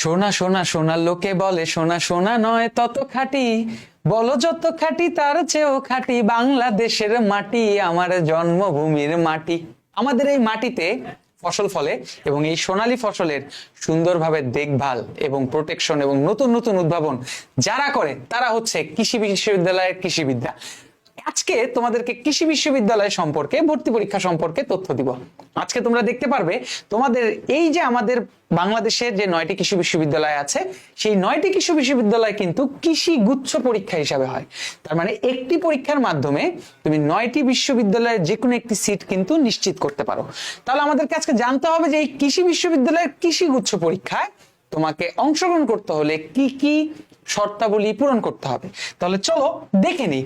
সোনা সোনা সোনা লোকে বলে সোনা সোনা নয় তত খাঁটি। বলো যত খাঁটি, তার চেয়েও খাঁটি। বাংলাদেশের মাটি, আমার জন্মভূমির মাটি। আমাদের এই মাটিতে ফসল ফলে এবং এই সোনালী ফসলের সুন্দরভাবে দেখভাল এবং প্রোটেকশন এবং নতুন নতুন উদ্ভাবন যারা করে, তারা হচ্ছে কৃষি বিশ্ববিদ্যালয়ের কৃষিবিদ্যা আজকে তোমাদেরকে কৃষি বিশ্ববিদ্যালয় সম্পর্কে, ভর্তি পরীক্ষা সম্পর্কে তথ্য দিব। আজকে তোমরা দেখতে পারবে, তোমাদের এই যে আমাদের বাংলাদেশের যে নয়টি কৃষি বিশ্ববিদ্যালয় আছে, সেই নয়টি কৃষি বিশ্ববিদ্যালয় কিন্তু কৃষি গুচ্ছ পরীক্ষা হিসাবে হয়। তার মানে একটি পরীক্ষার মাধ্যমে তুমি নয়টি বিশ্ববিদ্যালয়ের যে কোনো একটি সিট কিন্তু নিশ্চিত করতে পারো। তাহলে আমাদেরকে আজকে জানতে হবে যে এই কৃষি বিশ্ববিদ্যালয়ের কৃষি গুচ্ছ পরীক্ষায় তোমাকে অংশগ্রহণ করতে হলে কি কি শর্তাবলী পূরণ করতে হবে। তাহলে চলো দেখে নিই,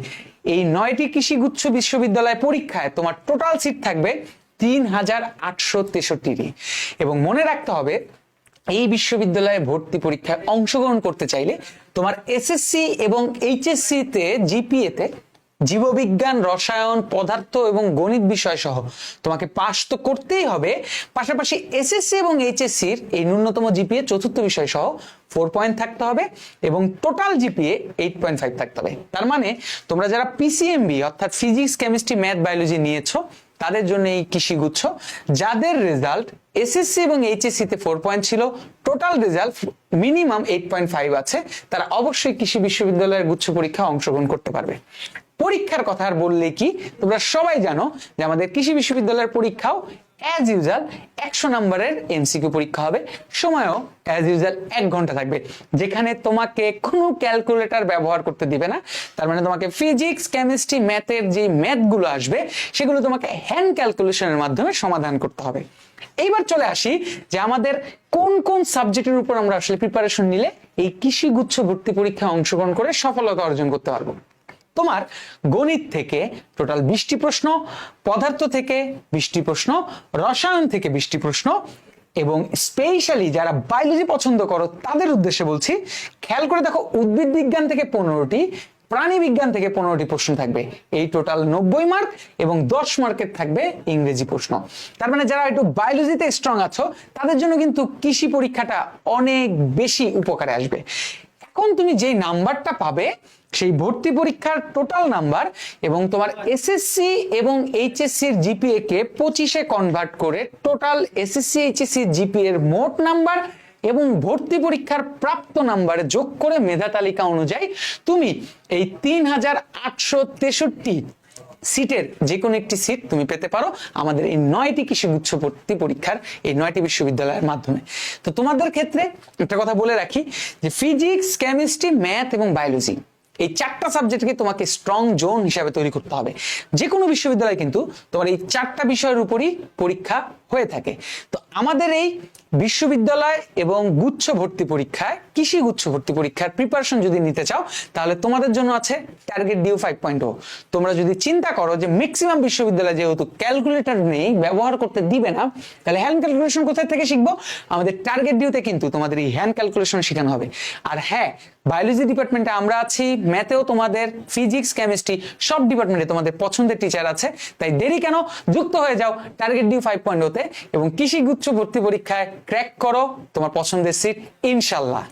এই নয়টি কৃষিগুচ্ছ বিশ্ববিদ্যালয় পরীক্ষায় তোমার টোটাল সিট থাকবে তিন হাজার আটশো তেষট্টিটি। এবং মনে রাখতে হবে, এই বিশ্ববিদ্যালয়ে ভর্তি পরীক্ষায় অংশগ্রহণ করতে চাইলে তোমার এসএসসি এবং এইচএসসি তে জিপিএ তে জীববিজ্ঞান, রসায়ন, পদার্থ এবং গণিত বিষয় সহ তোমাকে পাশ তো করতেই হবে। পাশাপাশি এসএসসি এবং এইচএসসির এই ন্যূনতম জিপিএ চতুর্থ বিষয় সহ ফোর পয়েন্ট থাকতে হবে এবং total GPA eight point five থাকতে হবে। তার মানে তোমরা যারা পিসিএমবি অর্থাৎ ফিজিক্স কেমিস্ট্রি ম্যাথ বায়োলজি নিয়েছো, তাদের জন্য এই কৃষিগুচ্ছ যাদের রেজাল্ট এসএসসি এবং এইচএসসি তে ফোর পয়েন্ট ছিল total result minimum eight point five আছে, তারা অবশ্যই কৃষি বিশ্ববিদ্যালয়ের গুচ্ছ পরীক্ষা অংশগ্রহণ করতে পারবে। পরীক্ষার কথা আর বললে কি? তোমরা সবাই জানো যে আমাদের কৃষি বিশ্ববিদ্যালয়ের পরীক্ষাও অ্যাজ ইউজাল একশো নম্বরের এমসিকিউ পরীক্ষা হবে। সময়ও অ্যাজ ইউজাল এক ঘণ্টা থাকবে। যেখানে তোমাকে কোনো ক্যালকুলেটর ব্যবহার করতে দিবে না। তার মানে তোমাকে ফিজিক্স কেমিস্ট্রি ম্যাথের যে ম্যাথগুলো আসবে, সেগুলো তোমাকে হ্যান্ড ক্যালকুলেশনের মাধ্যমে সমাধান করতে হবে। এইবার চলে আসি যে আমাদের কোন কোন সাবজেক্টের উপর আমরা আসলে প্রিপারেশন নিলে এই কৃষি গুচ্ছ ভর্তি পরীক্ষায় অংশগ্রহণ করে সফলতা অর্জন করতে পারব। তোমার গণিত থেকে টোটাল বিশটি প্রশ্ন, পদার্থ থেকে বিশটি প্রশ্ন, রসায়ন থেকে বিশটি প্রশ্ন এবং স্পেশালি যারা বায়োলজি পছন্দ করো, তাদের উদ্দেশ্যে বলছি, খেয়াল করে দেখো উদ্ভিদ বিজ্ঞান থেকে পনেরোটি, প্রাণী বিজ্ঞান থেকে পনেরোটি প্রশ্ন থাকবে। এই টোটাল নব্বই মার্ক এবং দশ মার্কের থাকবে ইংরেজি প্রশ্ন। তার মানে যারা একটু বায়োলজিতে স্ট্রং আছো, তাদের জন্য কিন্তু কৃষি পরীক্ষাটা অনেক বেশি উপকারে আসবে। এখন তুমি যেই নাম্বারটা পাবে, সেই ভর্তি পরীক্ষার টোটাল নাম্বার এবং তোমার এসএসসি এবং এইচএসসি এর জিপিএ কে পঁচিশে কনভার্ট করে টোটাল এসএসসি এইচএসসি জিপিএ এর মোট নাম্বার এবং ভর্তি পরীক্ষার প্রাপ্ত নাম্বারে যোগ করে মেধা তালিকা অনুযায়ী তুমি এই তিন হাজার আটশো তেষট্টি সিটের যে কোনো একটি সিট তুমি পেতে পারো আমাদের এই নয়টি কৃষি গুচ্ছ ভর্তি পরীক্ষার এই নয়টি বিশ্ববিদ্যালয়ের মাধ্যমে। তো তোমাদের ক্ষেত্রে একটা কথা বলে রাখি যে ফিজিক্স, কেমিস্ট্রি, ম্যাথ এবং বায়োলজি এই চারটা সাবজেক্টকে তোমাকে স্ট্রং জোন হিসাবে তৈরি করতে হবে। যে কোনো বিশ্ববিদ্যালয় কিন্তু তোমার এই চারটা বিষয়ের উপরই পরীক্ষা হয়ে থাকে। তো আমাদের এই বিশ্ববিদ্যালয় এবং গুচ্ছ ভর্তি পরীক্ষায়, কৃষি গুচ্ছ ভর্তি পরীক্ষার প্রিপারেশন যদি নিতে চাও, তাহলে তোমাদের জন্য আছে টার্গেট ডিউ ফাইভ পয়েন্ট ও তোমরা যদি চিন্তা করো যে ম্যাক্সিমাম বিশ্ববিদ্যালয় যেহেতু ক্যালকুলেটর নেই, ব্যবহার করতে দিবে না, তাহলে হ্যান্ড ক্যালকুলেশন কোথায় থেকে শিখব? আমাদের টার্গেট ডিউতে কিন্তু তোমাদের এই হ্যান্ড ক্যালকুলেশন শেখানো হবে। আর হ্যাঁ বায়োলজি ডিপার্টমেন্টে আমরা আছি ম্যাথেও তোমাদের ফিজিক্স কেমিস্ট্রি সব ডিপার্টমেন্টে তোমাদের পছন্দের টিচার আছে। তাই দেরি কেন? যুক্ত হয়ে যাও টার্গেট ডিউ ফাইভ পয়েন্ট এবং কৃষি গুচ্ছ ভর্তি পরীক্ষায় ক্র্যাক করো তোমার পছন্দের সিট ইনশাল্লাহ।